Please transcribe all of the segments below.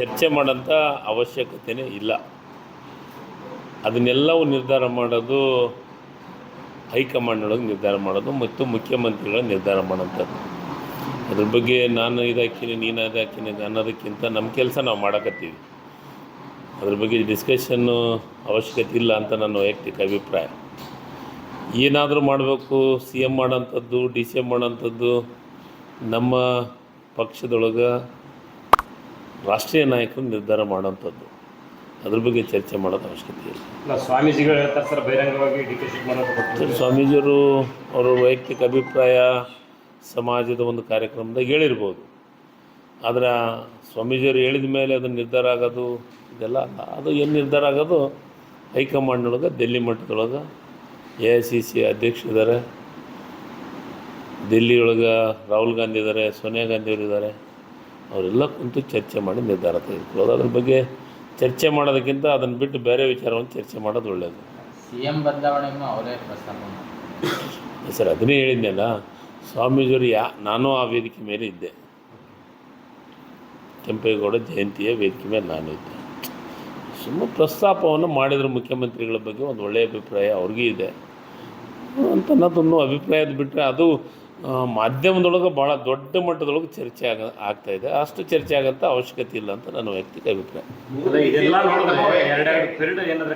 ಚರ್ಚೆ ಮಾಡೋಂಥ ಅವಶ್ಯಕತೆಯೇ ಇಲ್ಲ. ಅದನ್ನೆಲ್ಲವೂ ನಿರ್ಧಾರ ಮಾಡೋದು ಹೈಕಮಾಂಡ್ ಒಳಗೆ ನಿರ್ಧಾರ ಮಾಡೋದು ಮತ್ತು ಮುಖ್ಯಮಂತ್ರಿಗಳ ನಿರ್ಧಾರ ಮಾಡೋಂಥದ್ದು. ಅದ್ರ ಬಗ್ಗೆ ನಾನು ಇದಾಕಿನಿ ನೀನು ಅದಾಕಿನಿ ಅನ್ನೋದಕ್ಕಿಂತ ನಮ್ಮ ಕೆಲಸ ನಾವು ಮಾಡಕತ್ತೀವಿ. ಅದ್ರ ಬಗ್ಗೆ ಡಿಸ್ಕಷನ್ನು ಅವಶ್ಯಕತೆ ಇಲ್ಲ ಅಂತ ನನ್ನ ವೈಯಕ್ತಿಕ ಅಭಿಪ್ರಾಯ. ಏನಾದರೂ ಮಾಡಬೇಕು, ಸಿ ಎಂ ಮಾಡೋಂಥದ್ದು, ಡಿ ಸಿ ಎಂ ಮಾಡೋಂಥದ್ದು ನಮ್ಮ ಪಕ್ಷದೊಳಗೆ ರಾಷ್ಟ್ರೀಯ ನಾಯಕರು ನಿರ್ಧಾರ ಮಾಡೋಂಥದ್ದು ಅದ್ರ ಬಗ್ಗೆ ಚರ್ಚೆ ಮಾಡೋದು ಅವಶ್ಯಕತೆ ಇಲ್ಲ. ಸ್ವಾಮೀಜಿಗಳು ಹೇಳ್ತಾರೆ ಸರ್ ಬಹಿರಂಗವಾಗಿ ಡಿ ಕೆ ಶಿವಕುಮಾರ್ ಸರ್ ಸ್ವಾಮೀಜಿಯವರು ಅವರ ವೈಯಕ್ತಿಕ ಅಭಿಪ್ರಾಯ ಸಮಾಜದ ಒಂದು ಕಾರ್ಯಕ್ರಮದಾಗ ಹೇಳಿರ್ಬೋದು. ಆದರೆ ಸ್ವಾಮೀಜಿಯವರು ಹೇಳಿದ ಮೇಲೆ ಅದನ್ನು ನಿರ್ಧಾರ ಆಗೋದು ಇದೆಲ್ಲ ಅಲ್ಲ. ಅದು ಏನು ನಿರ್ಧಾರ ಆಗೋದು? ಹೈಕಮಾಂಡ್ನೊಳಗೆ ದೆಲ್ಲಿ ಮಟ್ಟದೊಳಗೆ ಎ ಐ ಸಿ ಸಿ ಅಧ್ಯಕ್ಷ ಇದ್ದಾರೆ. ದಿಲ್ಲಿಯೊಳಗೆ ರಾಹುಲ್ ಗಾಂಧಿ ಇದ್ದಾರೆ ಸೋನಿಯಾ ಗಾಂಧಿಯವರು ಇದ್ದಾರೆ. ಅವರೆಲ್ಲ ಕುಂತು ಚರ್ಚೆ ಮಾಡಿ ನಿರ್ಧಾರ ತೆಗೆದುಕೊಳ್ಳೋದು. ಅದ್ರ ಬಗ್ಗೆ ಚರ್ಚೆ ಮಾಡೋದಕ್ಕಿಂತ ಅದನ್ನು ಬಿಟ್ಟು ಬೇರೆ ವಿಚಾರವನ್ನು ಚರ್ಚೆ ಮಾಡೋದು ಒಳ್ಳೆಯದು ಸಿ ಎಂ ಬದಲಾವಣೆಯನ್ನು ಅವರೇ ಪ್ರಸ್ತಾಪ. ಸರ್ ಅದನ್ನೇ ಹೇಳಿದ್ನಲ್ಲ ಸ್ವಾಮೀಜಿಯವರು ಯಾ ನಾನು ಆ ವೇದಿಕೆ ಮೇಲೆ ಇದ್ದೆ. ಕೆಂಪೇಗೌಡ ಜಯಂತಿಯ ವೇದಿಕೆ ಮೇಲೆ ನಾನು ಇದ್ದೆ. ಸುಮ್ಮ ಪ್ರಸ್ತಾಪವನ್ನು ಮಾಡಿದ್ರ ಮುಖ್ಯಮಂತ್ರಿಗಳ ಬಗ್ಗೆ ಒಂದು ಒಳ್ಳೆಯ ಅಭಿಪ್ರಾಯ ಅವ್ರಿಗೂ ಇದೆ. ಅಂತ ನಾನು ಅಭಿಪ್ರಾಯದ ಬಿಟ್ಟರೆ ಅದು ಮಾಧ್ಯಮದೊಳಗೆ ಭಾಳ ದೊಡ್ಡ ಮಟ್ಟದೊಳಗೆ ಚರ್ಚೆ ಆಗ ಆಗ್ತಾ ಇದೆ. ಅಷ್ಟು ಚರ್ಚೆ ಆಗಂತ ಅವಶ್ಯಕತೆ ಇಲ್ಲ ಅಂತ ನನ್ನ ವೈಯಕ್ತಿಕ ಅಭಿಪ್ರಾಯ.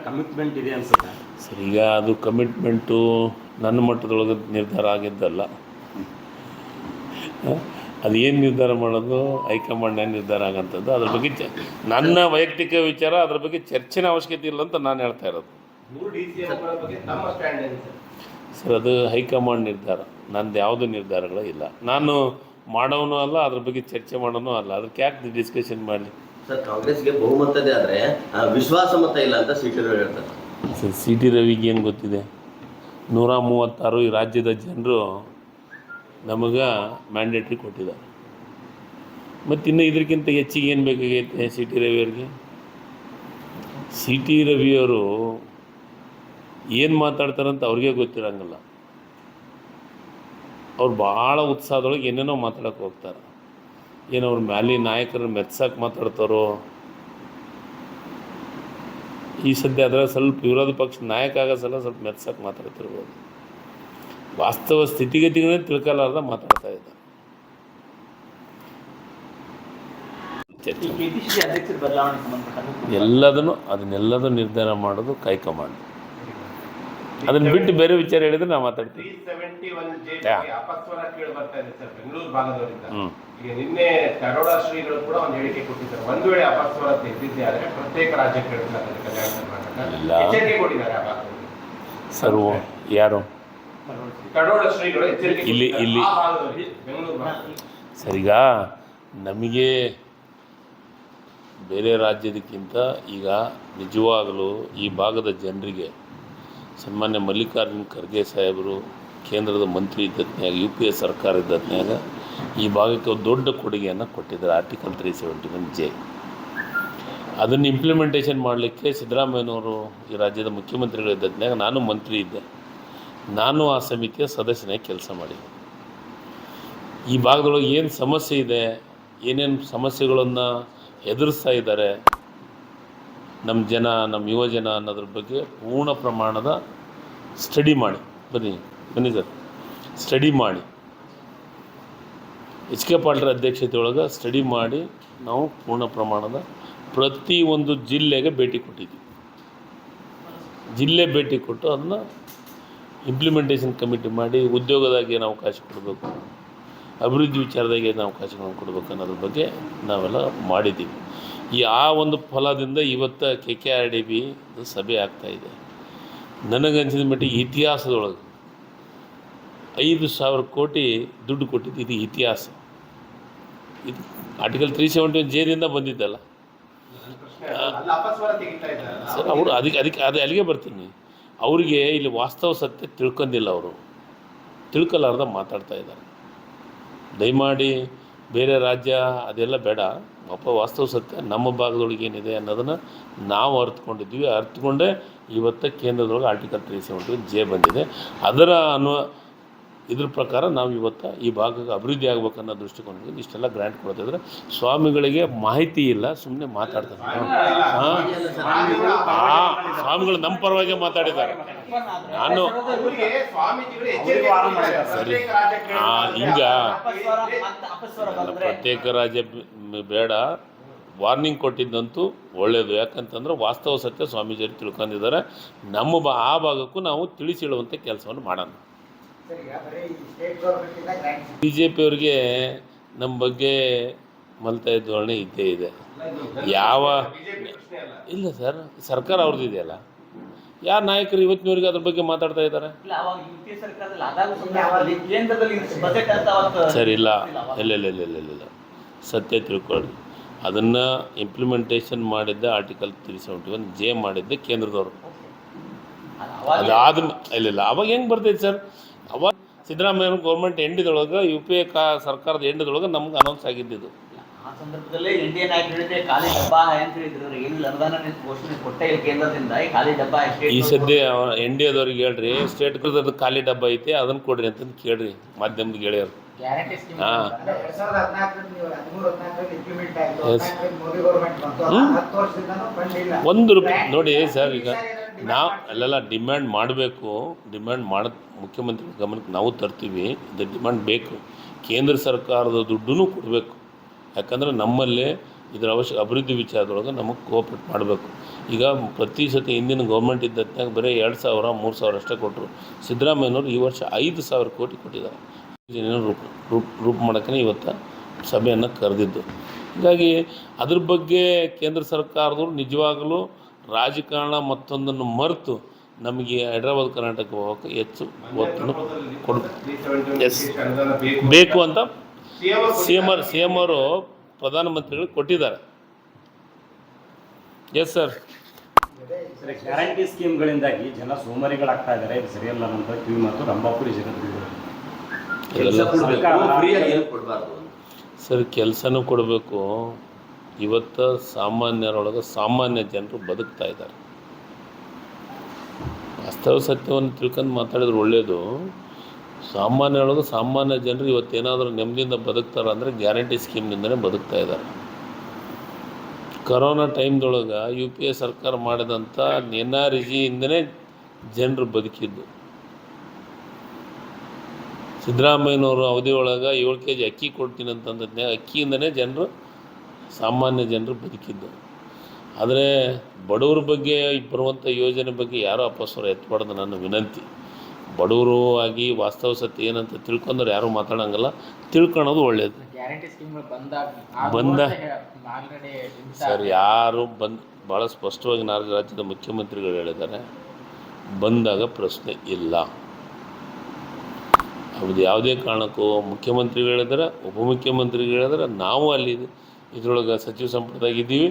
ಕಮಿಟ್ಮೆಂಟ್ ಇದೆ ಅನ್ಸುತ್ತೆ? ಸರ್ ಈಗ ಅದು ಕಮಿಟ್ಮೆಂಟು ನನ್ನ ಮಟ್ಟದೊಳಗೆ ನಿರ್ಧಾರ ಆಗಿದ್ದಲ್ಲ. ಅದು ಏನು ನಿರ್ಧಾರ ಮಾಡೋದು? ಹೈಕಮಾಂಡ್ ಏನು ನಿರ್ಧಾರ ಆಗಂಥದ್ದು ಅದ್ರ ಬಗ್ಗೆ ಚ ನನ್ನ ವೈಯಕ್ತಿಕ ವಿಚಾರ ಅದ್ರ ಬಗ್ಗೆ ಚರ್ಚೆನ ಅವಶ್ಯಕತೆ ಇಲ್ಲ ಅಂತ ನಾನು ಹೇಳ್ತಾ ಇರೋದು. ಸರ್ ಅದು ಹೈಕಮಾಂಡ್ ನಿರ್ಧಾರ. ನಂದು ಯಾವುದೂ ನಿರ್ಧಾರಗಳು ಇಲ್ಲ. ನಾನು ಮಾಡೋನು ಅಲ್ಲ ಅದ್ರ ಬಗ್ಗೆ ಚರ್ಚೆ ಮಾಡೋನು ಅಲ್ಲ. ಅದಕ್ಕೆ ಯಾಕೆ ಡಿಸ್ಕಷನ್ ಮಾಡಲಿ? ಸರ್ ಕಾಂಗ್ರೆಸ್ಗೆ ಬಹುಮತದೇ ಆದರೆ ವಿಶ್ವಾಸ ಮತ ಇಲ್ಲ ಅಂತ ಸಿ ಟಿ ರವಿ ಹೇಳ್ತಾರೆ. ಸರ್ ಸಿ ಟಿ ರವಿಗೆ ಏನು ಗೊತ್ತಿದೆ? ನೂರ ಮೂವತ್ತಾರು ಈ ರಾಜ್ಯದ ಜನರು ನಮಗೆ ಮ್ಯಾಂಡೇಟ್ರಿ ಕೊಟ್ಟಿದ್ದಾರೆ. ಮತ್ತು ಇನ್ನು ಇದಕ್ಕಿಂತ ಹೆಚ್ಚಿಗೆ ಏನು ಬೇಕಾಗೈತೆ ಸಿ ಟಿ ರವಿಯವ್ರಿಗೆ ಸಿ ಟಿ ರವಿಯವರು ಏನು ಮಾತಾಡ್ತಾರಂತ ಅವ್ರಿಗೆ ಗೊತ್ತಿರಂಗಿಲ್ಲ. ಅವ್ರು ಭಾಳ ಉತ್ಸಾಹದೊಳಗೆ ಏನೇನೋ ಮಾತಾಡೋಕೆ ಹೋಗ್ತಾರೆ. ಏನು ಅವ್ರ ಮ್ಯಾಲಿ ನಾಯಕರನ್ನ ಮೆತ್ಸಕ್ಕೆ ಮಾತಾಡ್ತಾರೋ. ಈ ಸದ್ಯ ಅದರ ಸ್ವಲ್ಪ ವಿರೋಧ ಪಕ್ಷ ನಾಯಕ ಆಗೋ ಸಲ ಸ್ವಲ್ಪ ಮೆತ್ಸಕ್ಕೆ ಮಾತಾಡ್ತಿರ್ಬೋದು. ವಾಸ್ತವ ಸ್ಥಿತಿಗತಿಗಳನ್ನೇ ತಿಳ್ಕೊಲಾರ್ದ ಮಾತಾಡ್ತಾ ಸಂಬಂಧಪಟ್ಟ ಎಲ್ಲದನ್ನು ಅದನ್ನೆಲ್ಲದೂ ನಿರ್ಧಾರ ಮಾಡೋದು ಕೈಕಮಾಂಡ್ ಅದನ್ನು ಬಿಟ್ಟು ಬೇರೆ ವಿಚಾರ ಹೇಳಿದ್ರೆ ನಾವು ಮಾತಾಡ್ತೀವಿ. ಈಗ ನಿನ್ನೆ ಕರೋಡ ಶ್ರೀಗಳು ಕೂಡ ಒಂದು ಹೇಳಿಕೆ ಕೊಟ್ಟಿದ್ದಾರೆ. ಒಂದು ವೇಳೆ ಅಪಸ್ವರ ತೆಗೆದಿದ್ದೆ ಆದ್ರೆ ಪ್ರತ್ಯೇಕ ರಾಜ್ಯಕ್ಕೆ. ಎಚ್ಚರಿಕೆ ಕೊಟ್ಟಿದ್ದಾರೆ ಆ ಸರ್ ಓ- ಯಾರು? ಕರೋಡ ಶ್ರೀಗಳು ಎಚ್ಚರಿಕೆ ಇಲ್ಲಿ- ಇಲ್ಲಿ- ಸರಿಗ ನಮಗೆ ಬೇರೆ ರಾಜ್ಯದಕ್ಕಿಂತ ಈಗ ನಿಜವಾಗಲೂ ಈ ಭಾಗದ ಜನರಿಗೆ ಸನ್ಮಾನ್ಯ ಮಲ್ಲಿಕಾರ್ಜುನ್ ಖರ್ಗೆ ಸಾಹೇಬರು, ಕೇಂದ್ರದ ಮಂತ್ರಿ ಇದ್ದತ್ನ್ಯಾಗ ಯು ಪಿ ಎ ಸರ್ಕಾರ ಇದ್ದತ್ನಾಗ ಈ ಭಾಗಕ್ಕೆ ದೊಡ್ಡ ಕೊಡುಗೆಯನ್ನು ಕೊಟ್ಟಿದ್ದಾರೆ. Article three seventy one J ಅದನ್ನು ಇಂಪ್ಲಿಮೆಂಟೇಷನ್ ಮಾಡಲಿಕ್ಕೆ ಸಿದ್ದರಾಮಯ್ಯನವರು ಈ ರಾಜ್ಯದ ಮುಖ್ಯಮಂತ್ರಿಗಳು ಇದ್ದತ್ನ್ಯಾಗ ನಾನು ಮಂತ್ರಿ ಇದ್ದೆ. ನಾನು ಆ ಸಮಿತಿಯ ಸದಸ್ಯನೇ ಕೆಲಸ ಮಾಡಿದ್ದೆ ಈ ಭಾಗದೊಳಗೆ ಏನು ಸಮಸ್ಯೆ ಇದೆ, ಏನೇನು ಸಮಸ್ಯೆಗಳನ್ನು ಎದುರಿಸ್ತಾ ಇದ್ದಾರೆ ನಮ್ಮ ಜನ ನಮ್ಮ ಯುವ ಜನ ಅನ್ನೋದ್ರ ಬಗ್ಗೆ ಪೂರ್ಣ ಪ್ರಮಾಣದ ಸ್ಟಡಿ ಮಾಡಿ. ಬನ್ನಿ ಬನ್ನಿ ಸರ್. ಸ್ಟಡಿ ಮಾಡಿ. ಎಚ್ ಕೆ ಪಾಟ್ರ ಅಧ್ಯಕ್ಷತೆ ಒಳಗೆ ಸ್ಟಡಿ ಮಾಡಿ ನಾವು ಪೂರ್ಣ ಪ್ರಮಾಣದ ಪ್ರತಿ ಒಂದು ಜಿಲ್ಲೆಗೆ ಭೇಟಿ ಕೊಟ್ಟಿದ್ವಿ. ಜಿಲ್ಲೆ ಭೇಟಿ ಕೊಟ್ಟು ಅದನ್ನ ಇಂಪ್ಲಿಮೆಂಟೇಷನ್ ಕಮಿಟಿ ಮಾಡಿ ಉದ್ಯೋಗದಾಗ ಏನು ಅವಕಾಶ ಕೊಡಬೇಕು, ಅಭಿವೃದ್ಧಿ ವಿಚಾರದಾಗ ಏನು ಅವಕಾಶಗಳನ್ನು ಕೊಡಬೇಕು ಅನ್ನೋದ್ರ ಬಗ್ಗೆ ನಾವೆಲ್ಲ ಮಾಡಿದ್ದೀವಿ. ಈ ಆ ಒಂದು ಫಲದಿಂದ ಇವತ್ತು K K R D B ಸಭೆ ಆಗ್ತಾಯಿದೆ ನನಗನ್ಸಿದ ಮಟ್ಟಿಗೆ ಇತಿಹಾಸದೊಳಗೆ ಐದು ಸಾವಿರ ಕೋಟಿ ದುಡ್ಡು ಕೊಟ್ಟಿದ್ದು ಇದು ಇತಿಹಾಸ. ಇದು ಆರ್ಟಿಕಲ್ ತ್ರೀ ಸೆವೆಂಟಿ ಒನ್ ಜೇರಿಂದ ಬಂದಿದ್ದಲ್ಲ. ಸರ್, ಅವರು ಅದಕ್ಕೆ ಅದಕ್ಕೆ ಅದೇ ಅಲ್ಲಿಗೆ ಬರ್ತೀನಿ. ಅವರಿಗೆ ಇಲ್ಲಿ ವಾಸ್ತವ ಸತ್ಯ ತಿಳ್ಕೊಂಡಿಲ್ಲ ಅವರು. ತಿಳ್ಕೊಲಾರ್ದ ಮಾತಾಡ್ತಾ ಇದ್ದಾರೆ. ದಯಮಾಡಿ ಬೇರೆ ರಾಜ್ಯ ಅದೆಲ್ಲ ಬೇಡ. ಅಪ್ಪ, ವಾಸ್ತವ ಸತ್ಯ, ನಮ್ಮ ಭಾಗದೊಳಗೆ ಏನಿದೆ ಅನ್ನೋದನ್ನು ನಾವು ಅರ್ಥಕೊಂಡಿದ್ವಿ ಅರ್ತ್ಕೊಂಡೇ ಇವತ್ತು ಕೇಂದ್ರದೊಳಗೆ ಆರ್ಟಿಕಲ್ ತ್ರೀ ಸೆವೆಂಟಿ ಜೆ ಬಂದಿದೆ. ಅದರ ಅನ್ವ ಇದ್ರ ಪ್ರಕಾರ ನಾವು ಇವತ್ತು ಈ ಭಾಗಕ್ಕೆ ಅಭಿವೃದ್ಧಿ ಆಗ್ಬೇಕನ್ನೋ ದೃಷ್ಟಿಕೋನದಿಂದ ಇಷ್ಟೆಲ್ಲ ಗ್ರ್ಯಾಂಟ್ ಕೊಡ್ತಿದ್ರೆ ಸ್ವಾಮಿಗಳಿಗೆ ಮಾಹಿತಿ ಇಲ್ಲ ಸುಮ್ಮನೆ ಮಾತಾಡ್ತಾರೆ. ಸ್ವಾಮಿಗಳು ನಮ್ಮ ಪರವಾಗಿ ಮಾತಾಡಿದ್ದಾರೆ. ನಾನು. ಸರಿ. ಬಂದ್ರೆ ಪ್ರತ್ಯೇಕ ರಾಜ್ಯ ಬೇಡ. ವಾರ್ನಿಂಗ್ ಕೊಟ್ಟಿದ್ದಂತೂ ಒಳ್ಳೆಯದು ಯಾಕಂತಂದ್ರೆ ವಾಸ್ತವ ಸತ್ಯ ಸ್ವಾಮೀಜಿಯವರು ತಿಳ್ಕೊಂಡಿದ್ದಾರೆ. ನಮ್ಮ ಬಾ, ಆ ಭಾಗಕ್ಕೂ ನಾವು ತಿಳಿಸಿ ಹೇಳುವಂಥ ಕೆಲಸವನ್ನು ಮಾಡೋಣ. ಬಿ ಜೆ ಪಿಯವ್ರಿಗೆ ನಮ್ಮ ಬಗ್ಗೆ ಮಲ್ತಾಯ ಧೋರಣೆ ಇದ್ದೇ ಇದೆ. ಯಾವ ಇಲ್ಲ ಸರ್ ಸರ್ಕಾರ ಅವ್ರದ್ದು ಇದೆಯಲ್ಲ ಯಾರ ನಾಯಕರು ಇವತ್ತಿನವರೆಗೆ ಅದ್ರ ಬಗ್ಗೆ ಮಾತಾಡ್ತಾ ಇದ್ದಾರೆ? ಸರಿ ಇಲ್ಲ. ಇಲ್ಲ ಇಲ್ಲ ಇಲ್ಲ ಇಲ್ಲ ಇಲ್ಲ ಇಲ್ಲ. ಸತ್ಯ ತಿಳ್ಕೊಳ್ಳಿ. ಅದನ್ನು ಇಂಪ್ಲಿಮೆಂಟೇಷನ್ ಮಾಡಿದ್ದೆ article three seventy one J ಮಾಡಿದ್ದೆ ಕೇಂದ್ರದವರು. ಅದಾದ ಇಲ್ಲ ಇಲ್ಲ. ಅವಾಗ ಹೆಂಗೆ ಬರ್ತೈತೆ ಸರ್? ಅವಾಗ ಸಿದ್ದರಾಮಯ್ಯ ಗೌರ್ಮೆಂಟ್ ಎಂಡಿದೊಳಗೆ ಯು ಪಿ ಎ ಕಾ ಸರ್ಕಾರದ ಎಂಡಿದೊಳಗೆ ನಮ್ಗೆ ಅನೌನ್ಸ್ ಆಗಿದ್ದಿದ್ದು. ಆ ಸಂದರ್ಭದಲ್ಲಿ ಇಂಡಿಯನ್ ಆಗಿ ಹೇಳಿದ್ರೆ ಖಾಲಿ ಡಬ್ಬ ಅಂತ ಹೇಳಿದ್ರು. ಏನಿಲ್ಲ ಅನುದಾನ ಘೋಷಣೆ ಕೊಟ್ಟೆ ಇಲ್ಲ ಕೇಂದ್ರದಿಂದ ಈ ಖಾಲಿ ಡಬ್ಬ ಈ ಸದ್ಯ ಎನ್ ಡಿ ಎದವ್ರಿಗೆ ಹೇಳ್ರಿ ಸ್ಟೇಟ್ ಕೃತದ ಖಾಲಿ ಡಬ್ಬ ಐತಿ ಅದನ್ನ ಕೊಡ್ರಿ ಅಂತ ಕೇಳ್ರಿ ಮಾಧ್ಯಮದ ಗೆಳೆಯರು. ಗ್ಯಾರಂಟಿ ಸ್ಕೀಮ್ ಹಾಂ. ಎರಡ್ ಸಾವಿರದ ಹದಿನಾಲ್ಕರಲ್ಲಿ ನೀವು ಹದಿಮೂರು ಹದಿನಾಲ್ಕರಲ್ಲಿ ಇಂಪ್ಲಿಮೆಂಟ್ ಆಯ್ತು. Yes. ಮೋದಿ ಗೌರ್ಮೆಂಟ್ ಬಂತು. ಹ್ಮ್. ಹತ್ತು ವರ್ಷದಿಂದನೂ ಫಂಡ್ ಇಲ್ಲ. ಒಂದು ರೂಪಾಯಿ ನೋಡಿ ಸರ್ ಈಗ. ನಾವು ಅಲ್ಲೆಲ್ಲ ಡಿಮ್ಯಾಂಡ್ ಮಾಡಬೇಕು. ಡಿಮ್ಯಾಂಡ್ ಮಾಡ, ಮುಖ್ಯಮಂತ್ರಿ ಗಮನಕ್ಕೆ ನಾವು ತರ್ತೀವಿ. ಇದು ಡಿಮ್ಯಾಂಡ್ ಬೇಕು. ಕೇಂದ್ರ ಸರ್ಕಾರದ ದುಡ್ಡು ಕೊಡಬೇಕು. ಯಾಕಂದರೆ ನಮ್ಮಲ್ಲಿ ಇದರ ಅವಶ್ಯ, ಅಭಿವೃದ್ಧಿ ವಿಚಾರದೊಳಗೆ ನಮಗೆ ಕೋಆಪ್ರೇಟ್ ಮಾಡಬೇಕು. ಈಗ ಪ್ರತಿ ಸತಿ ಹಿಂದಿನ ಗೌರ್ಮೆಂಟ್ ಇದ್ದತ್ನಾಗ ಬರೀ ಎರಡು ಸಾವಿರ, ಮೂರು ಸಾವಿರ ಅಷ್ಟೇ ಕೊಟ್ಟರು ಸಿದ್ದರಾಮಯ್ಯನವರು ಈ ವರ್ಷ ಐದು ಸಾವಿರ ಕೋಟಿ ಕೊಟ್ಟಿದ್ದಾರೆ. ರೂಪ್ ರೂಪ ರೂಪ್, ರೂಪ ಮಾಡೋಕ್ಕೆ ಇವತ್ತು ಸಭೆಯನ್ನು ಕರೆದಿದ್ದು. ಹೀಗಾಗಿ ಅದ್ರ ಬಗ್ಗೆ ಕೇಂದ್ರ ಸರ್ಕಾರದವರು ನಿಜವಾಗಲೂ ರಾಜಕಾರಣ ಮತ್ತೊಂದನ್ನು ಮರೆತು ನಮಗೆ ಹೈದರಾಬಾದ್ ಕರ್ನಾಟಕ ಹೋಗೋಕೆ ಹೆಚ್ಚು ಒತ್ತನ್ನು ಕೊಡ ಎಸ್ ಬೇಕು ಅಂತ C M R C M ಅವರು ಪ್ರಧಾನಮಂತ್ರಿಗಳು ಕೊಟ್ಟಿದ್ದಾರೆ. ಎಸ್ ಸರ್ ಗ್ಯಾರಂಟಿ ಸ್ಕೀಮ್ಗಳಿಂದಾಗಿ ಜನ ಸೋಮಾರಿಗಳಾಗ್ತಾ ಇದ್ದಾರೆ. ಇದು ಸರಿಯಲ್ಲ ಅಂತ ಕಿವಿ ಮತ್ತು ರಂಭಾಪುರಿ ಜಗತ್ತಿಗೆ ಸರ್ ಕೆಲಸನೂ ಕೊಡಬೇಕು. ಇವತ್ತು ಸಾಮಾನ್ಯರೊಳಗೆ ಸಾಮಾನ್ಯ ಜನರು ಬದುಕ್ತಾ ಇದ್ದಾರೆ. ವಾಸ್ತವ ಸತ್ಯವನ್ನು ತಿಳ್ಕೊಂಡು ಮಾತಾಡಿದ್ರೆ ಒಳ್ಳೆಯದು ಸಾಮಾನ್ಯರೊಳಗೆ ಸಾಮಾನ್ಯ ಜನರು ಇವತ್ತೇನಾದರೂ ನೆಮ್ಮದಿಯಿಂದ ಬದುಕ್ತಾರೆ ಅಂದರೆ ಗ್ಯಾರಂಟಿ ಸ್ಕೀಮ್ನಿಂದನೇ ಬದುಕ್ತಾ ಇದ್ದಾರೆ. ಕರೋನಾ ಟೈಮ್ದೊಳಗೆ ಯು ಪಿ ಎ ಸರ್ಕಾರ ಮಾಡಿದಂಥ ಇಂದನೇ ಜನರು ಬದುಕಿದ್ದು. ಸಿದ್ದರಾಮಯ್ಯನವರು ಅವಧಿ ಒಳಗೆ ಏಳು ಕೆ ಜಿ ಅಕ್ಕಿ ಕೊಡ್ತೀನಿ ಅಂತಂದ್ರೆ ಅಕ್ಕಿಯಿಂದನೇ ಜನರು ಸಾಮಾನ್ಯ ಜನರು ಬದುಕಿದ್ದು ಆದರೆ ಬಡವ್ರ ಬಗ್ಗೆ ಬರುವಂಥ ಯೋಜನೆ ಬಗ್ಗೆ ಯಾರೂ ಅಪಸ್ವರ ಎತ್ತಬಾರ್ದು ನನ್ನ ವಿನಂತಿ. ಬಡವರು ಆಗಿ ವಾಸ್ತವ ಸತ್ಯ ಏನಂತ ತಿಳ್ಕೊಂಡ್ರೆ ಯಾರೂ ಮಾತಾಡೋಂಗಲ್ಲ. ತಿಳ್ಕೊಳೋದು ಒಳ್ಳೆಯದು ಬಂದ- ಸರ್ ಯಾರು ಬಂದು ಭಾಳ ಸ್ಪಷ್ಟವಾಗಿ ನಾಲ್ಕು ರಾಜ್ಯದ ಮುಖ್ಯಮಂತ್ರಿಗಳು ಹೇಳಿದ್ದಾರೆ. ಬಂದಾಗ ಪ್ರಶ್ನೆ ಇಲ್ಲ. ಅದು ಯಾವುದೇ ಕಾರಣಕ್ಕೂ ಮುಖ್ಯಮಂತ್ರಿಗಳು ಹೇಳಿದ್ರೆ ಉಪಮುಖ್ಯಮಂತ್ರಿಗಳು ಹೇಳಿದ್ರೆ ನಾವು ಅಲ್ಲಿ ಇದ್ರೊಳಗೆ ಸಚಿವ ಸಂಪುಟದಾಗ ಇದ್ದೀವಿ.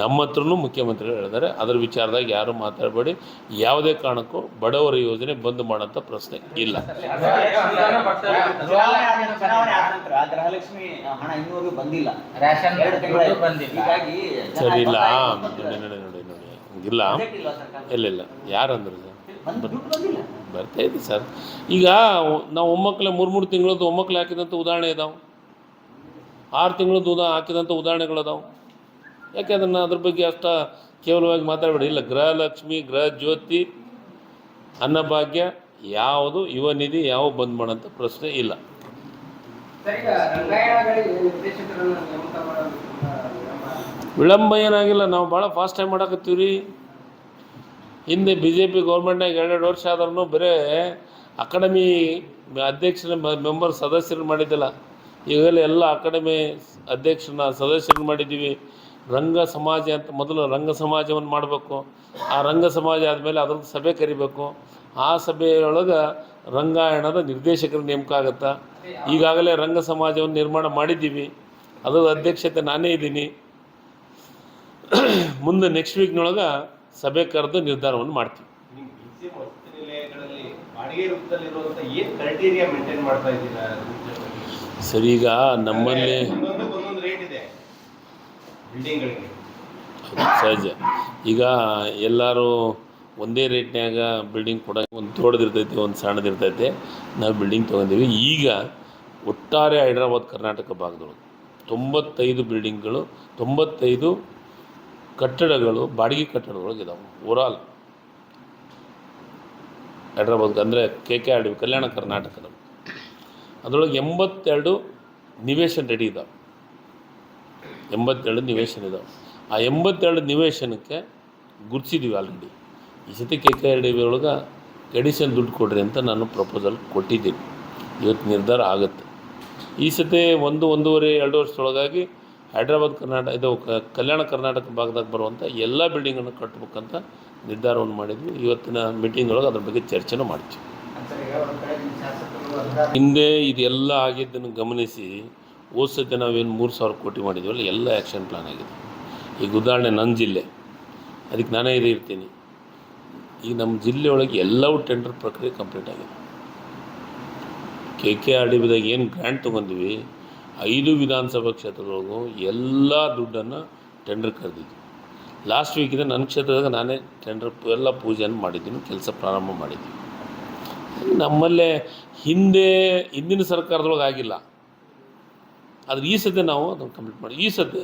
ನಮ್ಮ ಹತ್ರನೂ ಮುಖ್ಯಮಂತ್ರಿಗಳು ಹೇಳಿದ್ದಾರೆ. ಅದರ ವಿಚಾರದಾಗ ಯಾರು ಮಾತಾಡಬೇಡಿ. ಯಾವುದೇ ಕಾರಣಕ್ಕೂ ಬಡವರ ಯೋಜನೆ ಬಂದ್ ಮಾಡೋಂಥ ಪ್ರಶ್ನೆ ಇಲ್ಲ. ಸರಿ ಇಲ್ಲ. ನೋಡಿ ನೋಡಿ ನೋಡಿ ನೋಡಿ. ಸರ್ಕಾರ ಇಲ್ಲ ಇಲ್ಲ. ಯಾರಂದ್ರೆ ಸರ್? ಬರ್ತಾ ಇದೆ ಸರ್. ಈಗ ನಾವು ಒಮ್ಮಕ್ಕಳೇ ಮೂರು ಮೂರು ತಿಂಗಳದ್ದು ಒಮ್ಮಕ್ಕಳು ಹಾಕಿದಂಥ ಉದಾಹರಣೆ ಇದಾವೆ. ಆರು ತಿಂಗಳದ್ದು ಉದಾ ಹಾಕಿದಂಥ ಉದಾಹರಣೆಗಳು ಅದಾವೆ ಯಾಕೆ ಅದನ್ನು ಅದ್ರ ಬಗ್ಗೆ ಅಷ್ಟ ಕೇವಲವಾಗಿ ಮಾತಾಡಬೇಡಿ. ಇಲ್ಲ ಗೃಹಲಕ್ಷ್ಮಿ ಗೃಹ ಜ್ಯೋತಿ ಅನ್ನಭಾಗ್ಯ ಯಾವುದು ಯುವ ನಿಧಿ ಯಾವ ಬಂದ್ ಮಾಡೋಂಥ ಪ್ರಶ್ನೆ ಇಲ್ಲ. ವಿಳಂಬ. ಏನಾಗಿಲ್ಲ ನಾವು ಭಾಳ ಫಾಸ್ಟ್ ಟೈಮ್ ಮಾಡಕತ್ತೀವಿ ರೀ ಹಿಂದೆ ಬಿ ಜೆ ಪಿ ಗೌರ್ಮೆಂಟ್ನಾಗ ಎರಡೆರಡು ವರ್ಷ ಆದ್ರೂ ಬರೇ ಅಕಾಡೆಮಿ ಅಧ್ಯಕ್ಷರ ಮೆಂಬರ್ ಸದಸ್ಯರು ಮಾಡಿದ್ದಿಲ್ಲ. ಈಗಲೇ ಎಲ್ಲ ಅಕಾಡೆಮಿ ಅಧ್ಯಕ್ಷರನ್ನ ಸದಸ್ಯರನ್ನ ಮಾಡಿದ್ದೀವಿ. ರಂಗ ಸಮಾಜ ಅಂತ ಮೊದಲು ರಂಗ ಸಮಾಜವನ್ನು ಮಾಡಬೇಕು. ಆ ರಂಗ ಸಮಾಜ ಆದಮೇಲೆ ಅದರದ್ದು ಸಭೆ ಕರಿಬೇಕು. ಆ ಸಭೆಯೊಳಗೆ ರಂಗಾಯಣದ ನಿರ್ದೇಶಕರ ನೇಮಕ ಆಗುತ್ತಾ? ಈಗಾಗಲೇ ರಂಗ ಸಮಾಜವನ್ನು ನಿರ್ಮಾಣ ಮಾಡಿದ್ದೀವಿ. ಅದರ ಅಧ್ಯಕ್ಷತೆ ನಾನೇ ಇದ್ದೀನಿ. ಮುಂದೆ ನೆಕ್ಸ್ಟ್ ವೀಕ್ನೊಳಗೆ ಸಭೆ ಕರೆದು ನಿರ್ಧಾರವನ್ನು ಮಾಡ್ತೀವಿ. ಬಾಡಿಗೆ ರೂಪದಲ್ಲಿರುವಂಥ ಏನು ಕ್ರೈಟೀರಿಯಾ ಮೇಂಟೈನ್ ಮಾಡ್ತಾ ಇದ್ದೀರಾ? ಸರಿ ಈಗ ನಮ್ಮಲ್ಲಿ ಸಹಜ. ಈಗ ಎಲ್ಲರೂ ಒಂದೇ ರೇಟ್ನ್ಯಾಗ ಬಿಲ್ಡಿಂಗ್ ಕೊಡ ಒಂದು ದೊಡ್ಡದಿರ್ತೈತಿ ಒಂದು ಸಣ್ಣದಿರ್ತೈತೆ. ನಾವು ಬಿಲ್ಡಿಂಗ್ ತೊಗೊಂಡಿವಿ. ಈಗ ಒಟ್ಟಾರೆ ಹೈದ್ರಾಬಾದ್ ಕರ್ನಾಟಕ ಭಾಗದೊಳಗೆ ತೊಂಬತ್ತೈದು ಬಿಲ್ಡಿಂಗ್ಗಳು ತೊಂಬತ್ತೈದು ಕಟ್ಟಡಗಳು ಬಾಡಿಗೆ ಕಟ್ಟಡಗಳು ಇದಾವೆ. ಓವರಾಲ್ ಹೈದ್ರಾಬಾದ್ಗೆ ಅಂದರೆ K K R D Kalyana ಕರ್ನಾಟಕದ ಅದರೊಳಗೆ ಎಂಬತ್ತೆರಡು ನಿವೇಶನ ರೆಡಿ ಇದ್ದಾವೆ ಎಂಬತ್ತೆರಡು ನಿವೇಶನ ಇದ್ದಾವೆ ಆ ಎಂಬತ್ತೆರಡು ನಿವೇಶನಕ್ಕೆ ಗುರ್ಸಿದ್ದೀವಿ ಆಲ್ರೆಡಿ ಈ ಸತಿ ಕೆ ಕೆ ಆರ್ ಡಿ ಒಳಗೆ ಎಡಿಷನ್ ದುಡ್ಡು ಕೊಡ್ರಿ ಅಂತ ನಾನು ಪ್ರಪೋಸಲ್ ಕೊಟ್ಟಿದ್ದೀನಿ. ಇವತ್ತು ನಿರ್ಧಾರ ಆಗುತ್ತೆ. ಈ ಸತಿ ಒಂದು, ಒಂದೂವರೆ, ಎರಡು ವರ್ಷದೊಳಗಾಗಿ ಹೈದ್ರಾಬಾದ್ ಕರ್ನಾಟಕ ಇದು ಕಲ್ಯಾಣ ಕರ್ನಾಟಕ ಭಾಗದಾಗ ಬರುವಂಥ ಎಲ್ಲ ಬಿಲ್ಡಿಂಗನ್ನು ಕಟ್ಟಬೇಕಂತ ನಿರ್ಧಾರವನ್ನು ಮಾಡಿದ್ವಿ. ಇವತ್ತಿನ ಮೀಟಿಂಗ್ ಒಳಗೆ ಅದ್ರ ಬಗ್ಗೆ ಚರ್ಚೆನೂ ಮಾಡ್ತೀವಿ ಹಿಂದೆ ಇದೆಲ್ಲ ಆಗಿದ್ದನ್ನು ಗಮನಿಸಿ ಹೋದ ಸತಿ ನಾವೇನು ಮೂರು ಸಾವಿರ ಕೋಟಿ ಮಾಡಿದ್ವಲ್ಲ, ಎಲ್ಲ ಆ್ಯಕ್ಷನ್ ಪ್ಲಾನ್ ಆಗಿದೆ. ಈಗ ಉದಾಹರಣೆ ನನ್ನ ಜಿಲ್ಲೆ. ಅದಕ್ಕೆ ನಾನೇ ಇದೇ ಇರ್ತೀನಿ. ಈಗ ನಮ್ಮ ಜಿಲ್ಲೆಯೊಳಗೆ ಎಲ್ಲವೂ ಟೆಂಡರ್ ಪ್ರಕ್ರಿಯೆ ಕಂಪ್ಲೀಟ್ ಆಗಿದೆ. ಕೆ ಕೆ ಆರ್ ಡಿ ಬಿದಾಗ ಏನು ಗ್ರ್ಯಾಂಟ್ ತೊಗೊಂಡ್ವಿ, ಐದು ವಿಧಾನಸಭಾ ಕ್ಷೇತ್ರದೊಳಗೂ ಎಲ್ಲ ದುಡ್ಡನ್ನು ಟೆಂಡರ್ ಕರೆದಿದ್ವಿ. ಲಾಸ್ಟ್ ವೀಕಿಂದ ನನ್ನ ಕ್ಷೇತ್ರದಾಗ ನಾನೇ ಟೆಂಡರ್ ಎಲ್ಲ ಪೂಜೆಯನ್ನು ಮಾಡಿದ್ದೀನಿ, ಕೆಲಸ ಪ್ರಾರಂಭ ಮಾಡಿದ್ವಿ ನಮ್ಮಲ್ಲೇ ಹಿಂದೆ, ಹಿಂದಿನ ಸರ್ಕಾರದೊಳಗೆ ಆಗಿಲ್ಲ. ಆದರೆ ಈ ಸದ್ಯ ನಾವು ಅದನ್ನು ಕಂಪ್ಲೀಟ್ ಮಾಡಿ, ಈ ಸದ್ಯ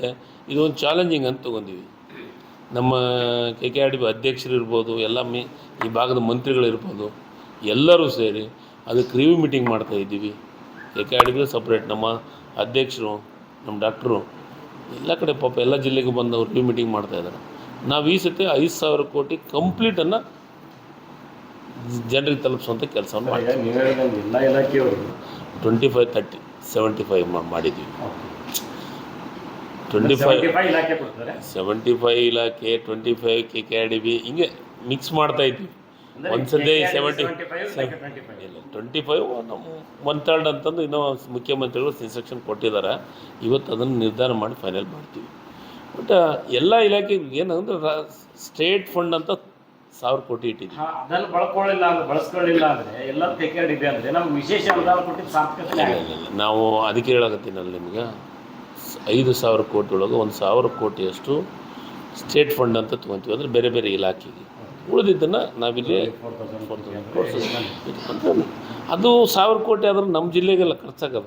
ಇದೊಂದು ಚಾಲೆಂಜಿಂಗ್ ಅಂತ ತೊಗೊಂಡಿವಿ. ನಮ್ಮ K K R D B ಅಧ್ಯಕ್ಷರು ಇರ್ಬೋದು, ಎಲ್ಲ ಮಿ, ಈ ಭಾಗದ ಮಂತ್ರಿಗಳಿರ್ಬೋದು ಎಲ್ಲರೂ ಸೇರಿ ಅದಕ್ಕೆ ರಿವ್ಯೂ ಮೀಟಿಂಗ್ ಮಾಡ್ತಾ ಇದ್ದೀವಿ. K K R D separate ನಮ್ಮ ಅಧ್ಯಕ್ಷರು, ನಮ್ಮ ಡಾಕ್ಟ್ರು ಎಲ್ಲ ಕಡೆ ಪಾಪ ಎಲ್ಲ ಜಿಲ್ಲೆಗೂ ಬಂದು ರಿವ್ಯೂ ಮೀಟಿಂಗ್ ಮಾಡ್ತಾಯಿದ್ದಾರೆ ನಾವು ಈ ಸತಿ ಐದು ಸಾವಿರ ಕೋಟಿ ಕಂಪ್ಲೀಟನ್ನು ಜನರಿಗೆ ತಲುಪಿಸುವಂಥ ಕೆಲಸವನ್ನು ಮಾಡ್ತೀವಿ. ಎಲ್ಲ ಇಲಾಖೆಯವರು twenty five thirty seventy five ಮಾಡಿದ್ವಿ ಟ್ವೆಂಟಿ ಫೈವ್ ಸೆವೆಂಟಿ ಫೈವ್ ಇಲಾಖೆ twenty five K K R D B ಹಿಂಗೆ ಮಿಕ್ಸ್ ಮಾಡ್ತಾ ಇದ್ವಿ. ಒಂದು ಒಂದ್ಸತಿ ಸೆವೆಂಟಿ 75, ಇಲಾಖೆ 25. ಇಲ್ಲ ಟ್ವೆಂಟಿ ಫೈವ್ ಒನ್ ಥರ್ಡ್ ಅಂತಂದು ಇನ್ನೂ ಮುಖ್ಯಮಂತ್ರಿಗಳು ಇನ್ಸ್ಟ್ರಕ್ಷನ್ ಕೊಟ್ಟಿದ್ದಾರೆ. ಇವತ್ತು ಅದನ್ನು ನಿರ್ಧಾರ ಮಾಡಿ ಫೈನಲ್ ಮಾಡ್ತೀವಿ. ಬಟ್ ಎಲ್ಲ ಇಲಾಖೆಗೆ ಏನಂದ್ರೆ ಸ್ಟೇಟ್ ಫಂಡ್ ಅಂತ ಸಾವಿರ ಕೋಟಿ ಇಟ್ಟಿದ್ವಿ. ಹಾ, ಅದನ್ನು ಬಳಕೊಳ್ಳಿಲ್ಲ ಅಂದ್ರೆ ಬಳಸ್ಕೊಳ್ಳಿಲ್ಲ ಅಂದ್ರೆ ಎಲ್ಲ ತೆಗೆದಿದೆ ಅಂದ್ರೆ ನಮ್ಗೆ ವಿಶೇಷ ಅನುದಾನ ಕೊಟ್ಟಿದ್ದು ಸಾರ್ಥಕತೆ ಇಲ್ಲ. ನಾವು ಅದಕ್ಕೆ ಹೇಳಕತ್ತೀನಲ್ಲ ನಿಮ್ಗೆ ಐದು ಸಾವಿರ ಕೋಟಿ ಒಳಗೆ ಒಂದು ಸಾವಿರ ಕೋಟಿಯಷ್ಟು ಸ್ಟೇಟ್ ಫಂಡ್ ಅಂತ ತಗೊಂತೀವಿ. ಅಂದ್ರೆ ಬೇರೆ ಬೇರೆ ಇಲಾಖೆಗೆ. ಉಳಿದಿದ್ದನ್ನು ನಾವಿಲ್ಲಿ ಅದು ಸಾವಿರ ಕೋಟಿ ಆದ್ರೆ ನಮ್ಮ ಜಿಲ್ಲೆಗೆಲ್ಲ ಖರ್ಚಾಗಲ್ಲ.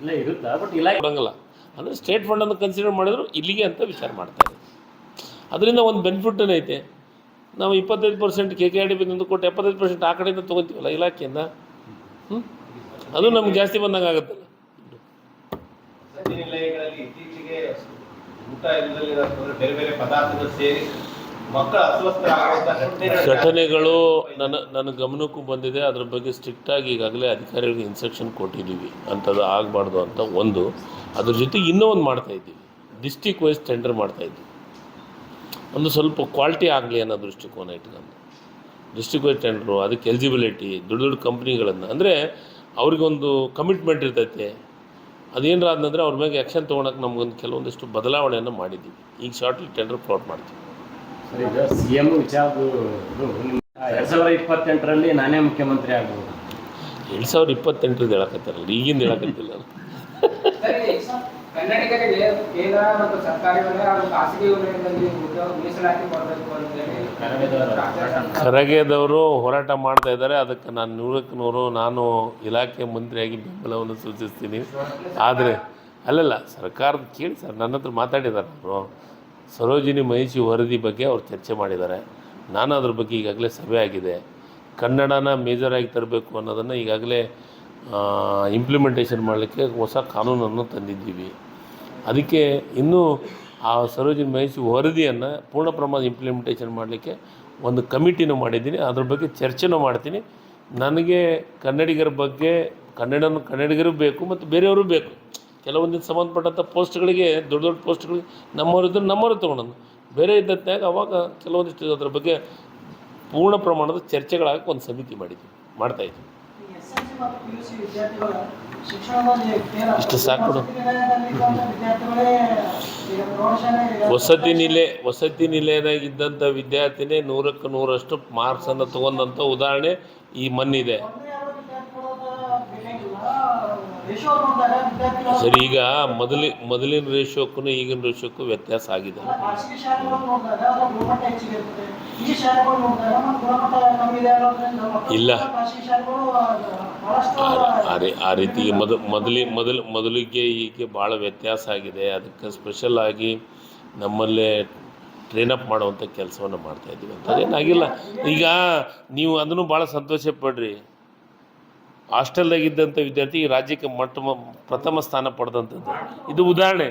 ಇಲ್ಲ ಇರುತ್ತಾ? ಬಟ್ ಇಲಾಖೆ ಕೊಡಂಗಿಲ್ಲ. ಅಂದರೆ ಸ್ಟೇಟ್ ಫಂಡ್ ಅನ್ನು ಕನ್ಸಿಡರ್ ಮಾಡಿದ್ರು ಇಲ್ಲಿಗೆ ಅಂತ ವಿಚಾರ ಮಾಡ್ತಾರೆ ಅದರಿಂದ ಒಂದು ಬೆನಿಫಿಟ್ ಐತೆ ನಾವು ಇಪ್ಪತ್ತೈದು percent K K R D ಬಿಂದು ಕೊಟ್ಟು ಎಪ್ಪತ್ತೈದು ಪರ್ಸೆಂಟ್ ಆ ಕಡೆಯಿಂದ ತೊಗೊತೀವಲ್ಲ ಇಲಾಖೆಯಿಂದ? ಹ್ಞೂ ಅದು ನಮ್ಗೆ ಜಾಸ್ತಿ ಬಂದಂಗೆ ಆಗುತ್ತಲ್ಲ. ಘಟನೆಗಳು ಘಟನೆಗಳು ನನ್ನ ನನ್ನ ಗಮನಕ್ಕೂ ಬಂದಿದೆ. ಅದ್ರ ಬಗ್ಗೆ ಸ್ಟ್ರಿಕ್ಟಾಗಿ ಈಗಾಗಲೇ ಅಧಿಕಾರಿಗಳಿಗೆ ಇನ್ಸ್ಟ್ರಕ್ಷನ್ ಕೊಟ್ಟಿದ್ದೀವಿ. ಅಂಥದ್ದು ಆಗಬಾರ್ದು ಅಂತ ಒಂದು. ಅದ್ರ ಜೊತೆ ಇನ್ನೂ ಒಂದು ಮಾಡ್ತಾಯಿದ್ದೀವಿ ಡಿಸ್ಟಿಕ್ ವೈಸ್ ಟೆಂಡರ್ ಮಾಡ್ತಾಯಿದ್ದೀವಿ ಒಂದು ಸ್ವಲ್ಪ ಕ್ವಾಲಿಟಿ ಆಗಲಿ ಅನ್ನೋ ದೃಷ್ಟಿಕೋನ ಇಟ್ಕೊಂಡು. ದೃಷ್ಟಿಕೋನ ವೈಸ್ ಟೆಂಡ್ರು ಅದಕ್ಕೆ ಎಲಿಜಿಬಿಲಿಟಿ ದೊಡ್ಡ ದೊಡ್ಡ ಕಂಪ್ನಿಗಳನ್ನು. ಅಂದರೆ ಅವ್ರಿಗೊಂದು ಕಮಿಟ್ಮೆಂಟ್ ಇರ್ತೈತೆ. ಅದೇನಾರ ಆದಂದ್ರೆ ಅವ್ರ ಮೇಲೆ ಆ್ಯಕ್ಷನ್ ತೊಗೊಳಕ್ಕೆ ನಮಗೊಂದು ಕೆಲವೊಂದಿಷ್ಟು ಬದಲಾವಣೆಯನ್ನು ಮಾಡಿದ್ದೀವಿ. ಈಗ ಶಾರ್ಟ್ಲಿ ಟೆಂಡರ್ ಫ್ರಾಡ್ ಮಾಡ್ತೀವಿ. ಸಿ ಎಂ ವಿಚಾರದ್ದು ಇದು ಸಾವಿರದ ಇಪ್ಪತ್ತೆಂಟರಲ್ಲಿ ನಾನೇ ಮುಖ್ಯಮಂತ್ರಿ ಆಗ್ಬೋದು. ಎರಡು ಸಾವಿರದ ಇಪ್ಪತ್ತೆಂಟರದ್ದು ಹೇಳಕತ್ತಾರಲ್ಲ ಈಗಿಂದ ಹೇಳಕತ್ತಿಲ್ಲ. ಕನ್ನಡಿಗರಿಗೆ ಕೇಂದ್ರ ಮತ್ತು ಸರ್ಕಾರಿ ವಲಯ ಹಾಗೂ ಖಾಸಗಿ ವಲಯದಲ್ಲಿ ಉದ್ಯೋಗ ಮೀಸಲಾತಿ ಕೊಡಬೇಕು ಹೋರಾಟ ಮಾಡ್ತಾ ಇದ್ದಾರೆ. ಅದಕ್ಕೆ ನಾನು ನೂರಕ್ಕೆ ನೂರು ನಾನು ಇಲಾಖೆ ಮಂತ್ರಿಯಾಗಿ ಬೆಂಬಲವನ್ನು ಸೂಚಿಸ್ತೀನಿ. ಆದರೆ ಅಲ್ಲಲ್ಲ ಸರ್ಕಾರದ ಕೇಳಿ ಸರ್ ನನ್ನ ಹತ್ರ ಮಾತಾಡಿದ್ದಾರೆ ಅವರು. ಸರೋಜಿನಿ ಮಹಿಷಿ ವರದಿ ಬಗ್ಗೆ ಅವ್ರು ಚರ್ಚೆ ಮಾಡಿದ್ದಾರೆ. ನಾನು ಅದ್ರ ಬಗ್ಗೆ ಈಗಾಗಲೇ ಸಭೆ ಆಗಿದೆ. ಕನ್ನಡನ ಮೇಜರಾಗಿ ತರಬೇಕು ಅನ್ನೋದನ್ನು ಈಗಾಗಲೇ ಇಂಪ್ಲಿಮೆಂಟೇಷನ್ ಮಾಡಲಿಕ್ಕೆ ಹೊಸ ಕಾನೂನನ್ನು ತಂದಿದ್ದೀವಿ. ಅದಕ್ಕೆ ಇನ್ನೂ ಆ ಸರೋಜಿನಿ ಮಹಿಷಿ ವರದಿಯನ್ನು ಪೂರ್ಣ ಪ್ರಮಾಣದ ಇಂಪ್ಲಿಮೆಂಟೇಷನ್ ಮಾಡಲಿಕ್ಕೆ ಒಂದು ಕಮಿಟಿನೂ ಮಾಡಿದ್ದೀನಿ. ಅದ್ರ ಬಗ್ಗೆ ಚರ್ಚೆನೂ ಮಾಡ್ತೀನಿ. ನನಗೆ ಕನ್ನಡಿಗರ ಬಗ್ಗೆ ಕನ್ನಡ ಕನ್ನಡಿಗರು ಬೇಕು ಮತ್ತು ಬೇರೆಯವರು ಬೇಕು. ಕೆಲವೊಂದಿನ ಸಂಬಂಧಪಟ್ಟಂಥ ಪೋಸ್ಟ್ಗಳಿಗೆ, ದೊಡ್ಡ ದೊಡ್ಡ ಪೋಸ್ಟ್ಗಳಿಗೆ ನಮ್ಮವ್ರು ಇದ್ದರೆ ನಮ್ಮವರು ತೊಗೊಂಡು ಬೇರೆ ಇದ್ದಂತಾಗ ಅವಾಗ ಕೆಲವೊಂದಿಷ್ಟು ಅದ್ರ ಬಗ್ಗೆ ಪೂರ್ಣ ಪ್ರಮಾಣದ ಚರ್ಚೆಗಳಾಗಕ್ಕೆ ಒಂದು ಸಮಿತಿ ಮಾಡಿದ್ದೀನಿ ಮಾಡ್ತಾಯಿದ್ವಿ ಇಷ್ಟು ಸಾಕು ವಸತಿ ಈಗ ವಸತಿ ನಿಲಯದಾಗಿದ್ದಂಥ ವಿದ್ಯಾರ್ಥಿನೇ ನೂರಕ್ಕೆ ನೂರಷ್ಟು ಮಾರ್ಕ್ಸನ್ನು ತಗೊಂಡಂಥ ಉದಾಹರಣೆ ಈ ಮಣ್ಣಿದೆ. ಸರಿ ಈಗ ಮೊದಲಿ ಮೊದಲಿನ ರೇಷೋಕ್ಕೂ ಈಗಿನ ರೇಷೋಕ್ಕೂ ವ್ಯತ್ಯಾಸ ಆಗಿದೆ. ಇಲ್ಲ. ಆ, ರೀತಿ ಮೊದಲು ಮೊದಲಿ ಮೊದಲು ಮೊದಲಿಗೆ ಈಗ ಭಾಳ ವ್ಯತ್ಯಾಸ ಆಗಿದೆ. ಅದಕ್ಕೆ ಸ್ಪೆಷಲ್ ಆಗಿ ನಮ್ಮಲ್ಲೇ ಅಪ್ ಮಾಡುವಂಥ ಕೆಲಸವನ್ನು ಮಾಡ್ತಾ ಇದ್ದೀವಿ ಅಂತ. ಏನಾಗಿಲ್ಲ ಈಗ ನೀವು ಅದನ್ನು ಭಾಳ ಸಂತೋಷ ಪಡ್ರಿ. ಹಾಸ್ಟೆಲ್ದಾಗ ಇದ್ದಂಥ ವಿದ್ಯಾರ್ಥಿ ರಾಜ್ಯಕ್ಕೆ ಮೊಟ್ಟ ಪ್ರಥಮ ಸ್ಥಾನ ಪಡೆದಂಥದ್ದು. ಇದು ಉದಾಹರಣೆ.